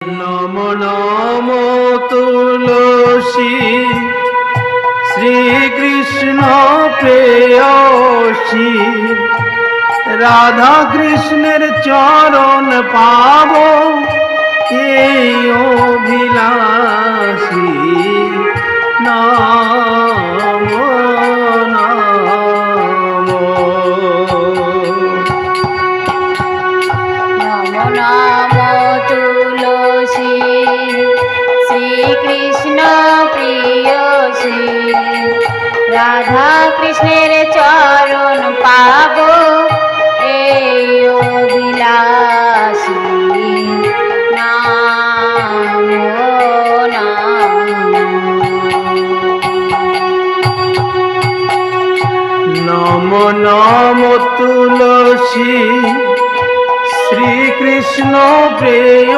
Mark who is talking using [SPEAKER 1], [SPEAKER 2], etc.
[SPEAKER 1] নম নম তুলসী শ্রীকৃষ্ণ প্রেয়সী। রাধা কৃষ্ণের চরণ পাব এই অভিলাষী নম
[SPEAKER 2] তুলসী শ্রীকৃষ্ণ প্রিয়সী। রাধা কৃষ্ণের চরণ পাব এই অভিলাষী।
[SPEAKER 1] নম নম তুলসী। শ্রীকৃষ্ণ প্রেয়